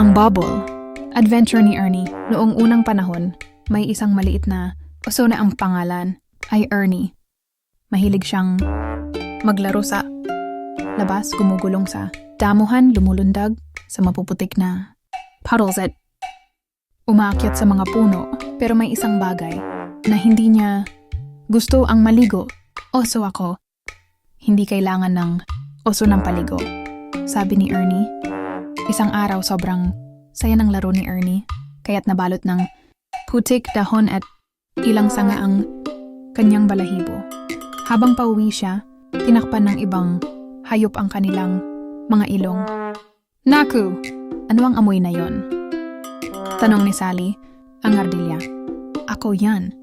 Ang Bubble, adventure ni Ernie. Noong unang panahon, may isang maliit na oso na ang pangalan ay Ernie. Mahilig siyang maglaro sa labas, gumugulong sa damuhan, lumulundag sa mapuputik na puddles at umaakyat sa mga puno. Pero may isang bagay na hindi niya gusto ang maligo. Oso ako. Hindi kailangan ng oso ng paligo. Sabi ni Ernie. Isang araw sobrang saya ng laro ni Ernie, kaya't nabalot ng putik, dahon at ilang sanga ang kanyang balahibo. Habang pauwi siya, tinakpan ng ibang hayop ang kanilang mga ilong. Naku! Ano ang amoy na yon? Tanong ni Sally, ang ardilya. Ako yan.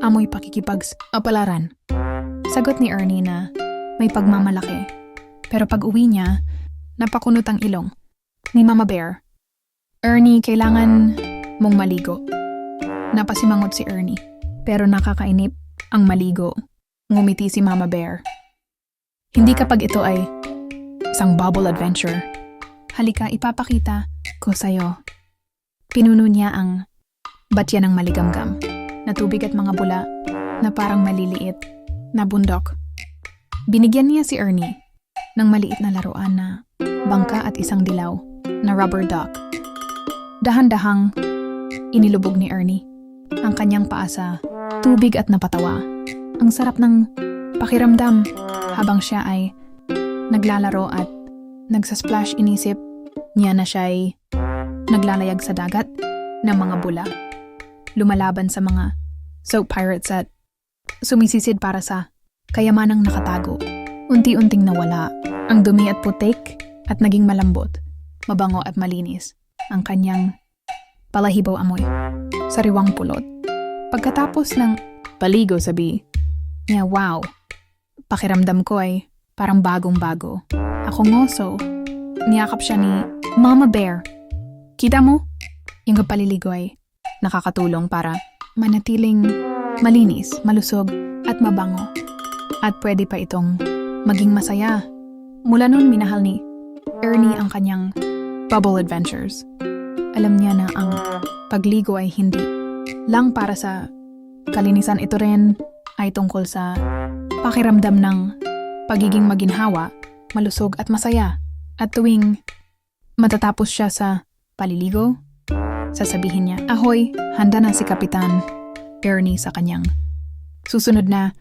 Amoy pakikipags apalaran. Sagot ni Ernie na may pagmamalaki. Pero pag uwi niya, napakunot ang ilong ni Mama Bear. Ernie, kailangan mong maligo. Napasimangot si Ernie. Pero nakakainip ang maligo. Ngumiti si Mama Bear. Hindi kapag ito ay isang bubble adventure. Halika, ipapakita ko sa'yo. Pinuno niya ang batya ng maligamgam na tubig at mga bula na parang maliliit na bundok. Binigyan niya si Ernie ng maliit na laruan na bangka at isang dilaw na rubber duck. Dahan-dahang inilubog ni Ernie ang kanyang paa sa tubig at napatawa. Ang sarap ng pakiramdam habang siya ay naglalaro at nagsasplash inisip niya na siya ay naglalayag sa dagat ng mga bula. Lumalaban sa mga soap pirates at sumisisid para sa kayamanang nakatago. Unti-unting nawala ang dumi at putik at naging malambot, mabango at malinis ang kanyang palahibaw amoy, sariwang pulot. Pagkatapos ng paligo sabi niya, wow, pakiramdam ko ay parang bagong-bago. Ako ngoso, niyakap siya ni Mama Bear. Kita mo? Yung kapaliligo ay nakakatulong para manatiling malinis, malusog at mabango. At pwede pa itong maging masaya. Mula noon minahal ni Ernie ang kanyang bubble adventures. Alam niya na ang pagligo ay hindi lang para sa kalinisan. Ito rin ay tungkol sa pakiramdam ng pagiging maginhawa, malusog at masaya. At tuwing matatapos siya sa paliligo, sasabihin niya, Ahoy, handa na si Kapitan Ernie sa kanyang susunod na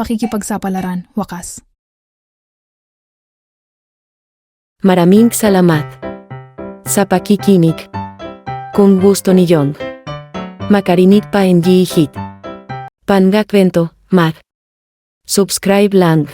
pakikipagsapalaran wakas. Maraming salamat. Zapakikinik. Kung gusto niyong. Makarinit pa en hit. Pangak vento, mag. Subscribe lang.